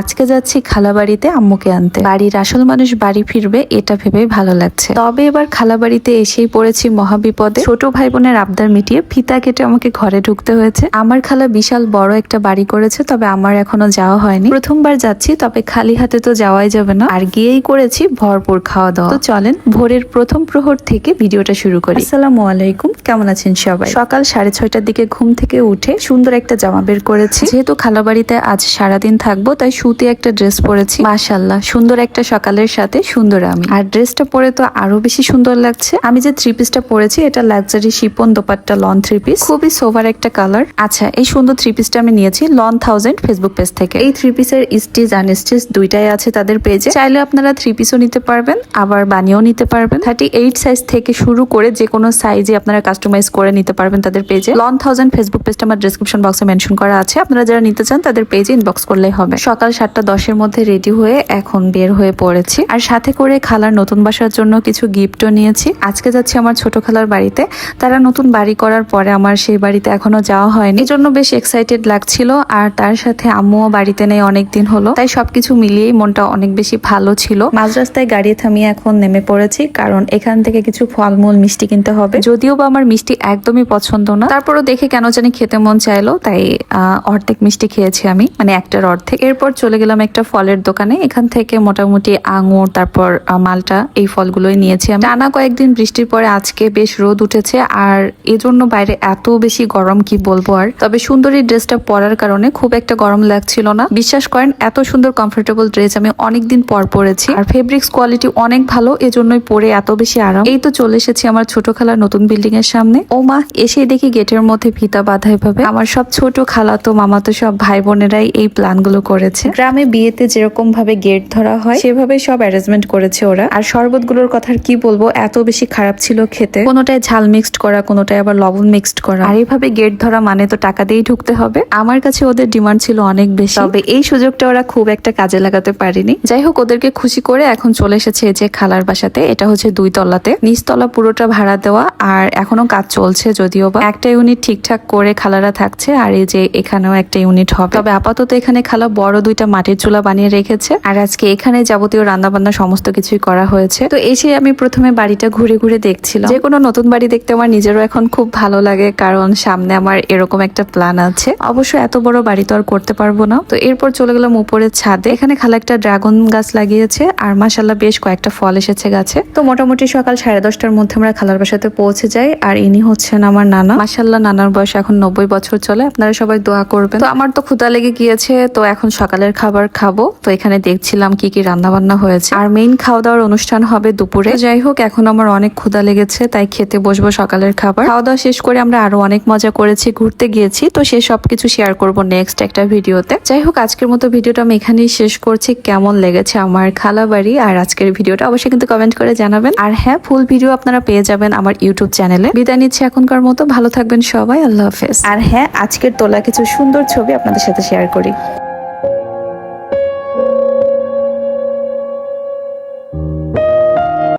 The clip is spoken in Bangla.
আজকে যাচ্ছি খালাবাড়িতে আম্মুকে আনতে। বাড়ির আসল মানুষ বাড়ি ফিরবে, এটা ভেবে ভালো লাগছে। তবে এবার খালাবাড়িতে এসেই পড়েছি মহাবিপদে। ছোট ভাই বোনের আবদার মিটিয়ে ফিতা কেটে আমাকে ঘরে ঢুকতে হয়েছে। আমার খালা বিশাল বড় একটা বাড়ি করেছে, তবে আমার এখনও যাওয়া হয়নি। প্রথমবার যাচ্ছি, তবে খালি হাতে তো যাওয়াই যাবে না। আর গিয়েই করেছি ভরপুর খাওয়া দাওয়া তো চলেন, ভোরের প্রথম প্রহর থেকে ভিডিওটা শুরু করি। আসসালামু আলাইকুম, কেমন আছেন সবাই? সকাল সাড়ে ছয়টার দিকে ঘুম থেকে উঠে সুন্দর একটা জামা বের করেছি। যেহেতু খালাবাড়িতে আজ সারাদিন থাকব, তাই সুতি একটা ড্রেস পরেছি। মাশাল্লাহ সুন্দর একটা সকালের সাথে, সুন্দর আমি। আর ড্রেসটা পরে তো আরও বেশি সুন্দর লাগছে। আমি যে থ্রি পিসটা পরেছি, এটা luxury chiffon dupatta lawn three piece খুবই সোভার একটা কালার আচ্ছা এই সুন্দর থ্রি পিসটা আমি নিয়েছি লন থাউজেন্ড ফেসবুক পেজ থেকে। এই থ্রি পিসের স্টিচ আনস্টিচ দুইটাই আছে তাদের পেজে চাইলে আপনারা থ্রি পিসও নিতে পারবেন, আবার বানিয়েও নিতে পারবেন। থার্টি এইট সাইজ থেকে শুরু করে যে কোনো সাইজে আপনারা কাস্টমাইজ করে নিতে পারবেন তাদের পেজে লন থাউজেন্ড ফেসবুক পেজটা আমার ডিসক্রিপশন বক্সে মেনশন করা আছে। আপনারা যারা নিতে চান তাদের পেজে ইনবক্স করলেই হবে। সকাল সাতটা দশের মধ্যে রেডি হয়ে এখন বের হয়ে পড়েছি। আর সাথে করে খালার নতুন বাসার জন্য কিছু গিফটও নিয়েছি। আজকে যাচ্ছি আমার ছোট খালার বাড়িতে। তারা নতুন বাড়ি করার পরে আমার সেই বাড়িতে এখনও যাওয়া হয়নি। এই জন্য বেশ এক্সাইটেড লাগছিল। আর তার সাথে আম্মুও বাড়িতে নেই অনেক দিন হলো। তাই সবকিছু মিলিয়েই মনটা অনেক বেশি ভালো ছিল। মাঝ রাস্তায় গাড়ি থামিয়ে এখন নেমে পড়েছি। কারণ এখান থেকে কিছু ফলমূল, মিষ্টি কিনতে হবে। যদিও বা আমার মিষ্টি একদমই পছন্দ না। তারপরও দেখে কেন জানি খেতে মন চাইলো। তাই অর্ধেক মিষ্টি খেয়েছি আমি। মানে একটার অর্ধেক। এরপর চলে গেলাম একটা ফলের দোকানে। এখান থেকে মোটামুটি আঙুর, তারপর মালটা, এই ফলগুলোই নিয়েছি আমি। টানা কয়েকদিন বৃষ্টির পরে আজকে বেশ রোদ উঠেছে, আর এজন্য বাইরে এত বেশি গরম কি বলব আর। তবে সুন্দরী ড্রেসটা পরার কারণে খুব একটা গরম লাগছিল না। বিশ্বাস করেন, এত সুন্দর কমফোর্টেবল ড্রেস আমি অনেকদিন পর পরেছি। আর ফেব্রিক্স কোয়ালিটি অনেক ভালো, এজন্যই পরে এত বেশি আরাম। এই তো চলে এসেছি আমার ছোট খালার নতুন বিল্ডিং এর সামনে। ও মা এসে দেখি গেটের মধ্যে ফিতা বাঁধা এভাবে। আমার সব ছোট খালা তো মামা তো সব ভাই বোনেরাই এই প্ল্যানগুলো করেছে। গ্রামে বিয়েতে যেরকম ভাবে গেট ধরা হয়, সেভাবে সব অ্যারেঞ্জমেন্ট করেছে ওরা। আর শরবতগুলোর কথা কি বলব, এত বেশি খারাপ ছিল খেতে। কোনোটায় ঝাল মিক্সড করা, কোনোটায় আবার লবণ মিক্সড করা। আর এইভাবে গেট ধরা মানে তো টাকা দিয়েই ঢুকতে হবে। আমার কাছে ওদের ডিমান্ড ছিল অনেক বেশি। তবে এই সুযোগটা ওরা খুব একটা কাজে লাগাতে পারেনি। যাই হোক, ওদেরকে খুশি করে এখন চলে এসেছে যে খালার বাসাতে। এটা হচ্ছে দুই তলাতে। নিচতলা পুরোটা ভাড়া দেওয়া, আর এখনও কাজ চলছে যদিও বা। একটা ইউনিট ঠিকঠাক করে খালারা থাকছে, আর এই যে এখানেও একটা ইউনিট হবে। তবে আপাতত এখানে খালা বড় দুইটা মাটির চুলা বানিয়ে রেখেছে। আর আজকে এখানে যাবতীয় রান্না বান্না সমস্ত কিছুই করা হয়েছে। তো এসে আমি প্রথমে বাড়িটা ঘুরে ঘুরে দেখছিলাম। যে কোনো নতুন বাড়ি দেখতে আমার নিজেরও এখন খুব ভালো লাগে, কারণ সামনে আমার এরকম একটা প্ল্যান আছে। অবশ্য এত বড় বাড়ি তো আর করতে পারব না। তো এরপর চলে গেলাম উপরের ছাদে। এখানে খালা একটা ড্রাগন গাছ লাগিয়েছে, আর মাসাল্লাহ বেশ কয়েকটা ফল এসেছে গাছে। তো মোটামুটি সকাল সাড়ে দশটার মধ্যে আমরা খালার বাসাতে পৌঁছে যাই, আর ইনি হচ্ছেন আমার নানা। মাসাল্লাহ নানার বয়স এখন নব্বই বছর চলে, আপনারা সবাই দোয়া করবেন। তো আমার তো ক্ষুদা লেগে গিয়েছে, তো এখন সকালের খাবার খাব। তো এখানে দেখছিলাম কি কি রান্না বান্না হয়েছে। আর মেইন খাওয়া দাওয়ার অনুষ্ঠান হবে দুপুরে। যাই হোক, এখন আমার অনেক ক্ষুদা লেগেছে, তাই খেতে বসবো সকালের খাবার। খাওয়া দাওয়া শেষ করে আমরা আরও অনেক মজা করেছি, ঘুরতে গিয়েছি। তো সে সবকিছু শেয়ার করব নেক্সট একটা ভিডিওতে। যাই হোক, আজকের মতো ভিডিওটা আমি এখানেই শেষ করছি। কেমন লেগেছে আমার খালা বাড়ি আর আজকের ভিডিওটা অবশ্যই কিন্তু কমেন্ট করে জানাবেন। আর হ্যাঁ ফুল ভিডিও আপনারা পেয়ে যাবেন আমার ইউটিউব চ্যানেলে বিদায় নিচ্ছি এখনকার মতো। ভালো থাকবেন সবাই। আল্লাহ হাফেজ। আর হ্যাঁ আজকের তোলা কিছু সুন্দর ছবি আপনাদের সাথে শেয়ার করি।